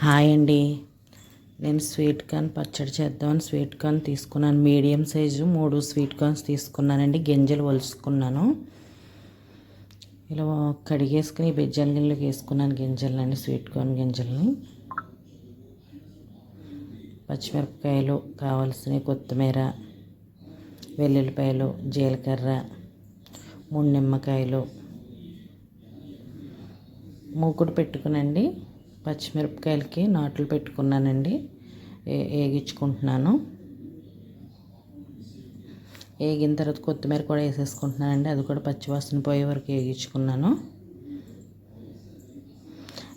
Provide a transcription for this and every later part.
Hi అండి. నేను sweet corn పచ్చడి చేద్దామని స్వీట్ కార్న్ తీసుకున్నాను. మీడియం సైజు మూడు స్వీట్ కార్న్స్ తీసుకున్నానండి. గింజలు వలుసుకున్నాను ఇలా కడిగేసుకుని బెజ్జాల గిన్నెలోకి వేసుకున్నాను గింజలని స్వీట్ కార్న్ గింజల్ని. పచ్చిమిరపకాయలు కావాల్సిన కొత్తిమీర వెల్లుల్లిపాయలు జీలకర్ర మూడు నిమ్మకాయలు. మూకుడు పెట్టుకునండి. పచ్చిమిరపకాయలకి నాట్లు పెట్టుకున్నానండి. వేగించుకుంటున్నాను వేగిన తర్వాత కొత్తిమీర కూడా వేసేసుకుంటున్నానండి. అది కూడా పచ్చివాసన పోయే వరకు వేగించుకున్నాను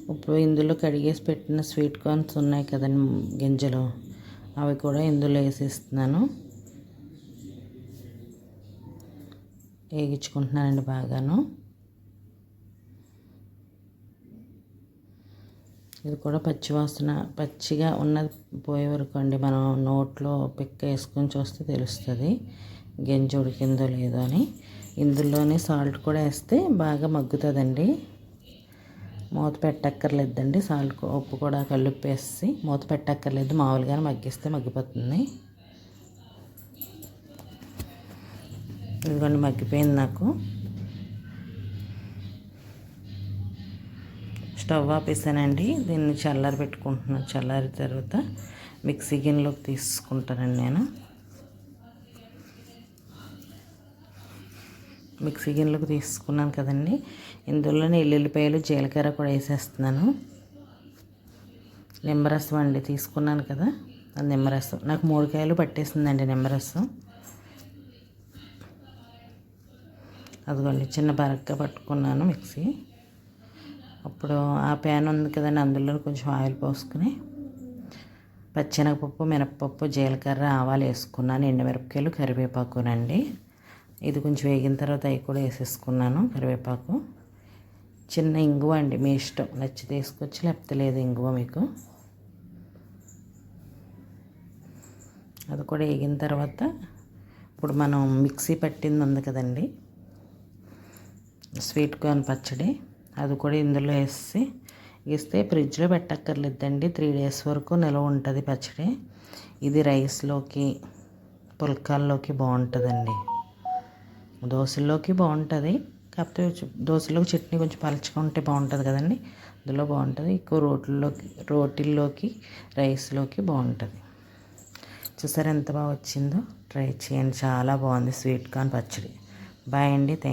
ఇప్పుడు ఇందులో కడిగేసి పెట్టిన స్వీట్ కార్న్స్ ఉన్నాయి కదండి గింజలు. అవి కూడా ఇందులో వేసేస్తున్నాను. వేగించుకుంటున్నానండి బాగాను. ఇది కూడా పచ్చివాసన పచ్చిగా ఉన్నది పోయే వరకు అండి. మనం నోట్లో పిక్క వేసుకొని చూస్తే తెలుస్తుంది. గింజ ఉడికిందో లేదో అని. ఇందులోనే సాల్ట్ కూడా వేస్తే బాగా మగ్గుతుందండి. మూత పెట్టక్కర్లేదండి. సాల్ట్ ఉప్పు కూడా కల్లుప్పు వేసి మూత పెట్టక్కర్లేదు. మామూలుగానే మగ్గిస్తే మగ్గిపోతుంది. ఇదిగోండి మగ్గిపోయింది నాకు. స్టవ్ ఆపేసానండి. దీన్ని చల్లారి పెట్టుకుంటున్నాను చల్లారి తర్వాత మిక్సీ గిన్నెలోకి తీసుకుంటానండి నేను. మిక్సీ గిన్నెలోకి తీసుకున్నాను కదండి. ఇందులోనే ఎల్లుల్లిపాయలు జీలకర్ర కూడా వేసేస్తున్నాను. నిమ్మరసం అండి తీసుకున్నాను కదా. అది నిమ్మరసం. నాకు మూడు కాయలు పట్టేసిందండి నిమ్మరసం. అదిగోండి చిన్న బరగ్గా పట్టుకున్నాను మిక్సీ. అప్పుడు ఆ ప్యాన్ ఉంది కదండి అందులో కొంచెం ఆయిల్ పోసుకుని పచ్చెనగపప్పు మినప్పప్పు జీలకర్ర ఆవాలు వేసుకున్నాను ఎండుమిరపకాయలు కరివేపాకునండి. ఇది కొంచెం వేగిన తర్వాత అవి కూడా వేసేసుకున్నాను కరివేపాకు. చిన్న ఇంగువ అండి మీ ఇష్టం. నచ్చి తీసుకొచ్చి లేకపోతే లేదు ఇంగువ మీకు. అది కూడా వేగిన తర్వాత ఇప్పుడు మనం మిక్సీ పట్టింది ఉంది కదండి స్వీట్ కార్న్ పచ్చడి. అది కూడా ఇందులో వేసి వేస్తే ఫ్రిడ్జ్లో పెట్టక్కర్లేదండి. త్రీ డేస్ వరకు నిల్వ ఉంటుంది పచ్చడి. ఇది రైస్లోకి పుల్కాల్లోకి బాగుంటుందండి. దోశల్లోకి బాగుంటుంది. కాకపోతే దోశలోకి చట్నీ కొంచెం పలచగా ఉంటే బాగుంటుంది కదండి. అందులో బాగుంటుంది. ఎక్కువ రోట్లలోకి రోటీల్లోకి రైస్లోకి బాగుంటుంది. చూసారు ఎంత బాగా వచ్చిందో? ట్రై చేయండి. చాలా బాగుంది స్వీట్ కార్న్ పచ్చడి. బాయ్ అండి. థ్యాంక్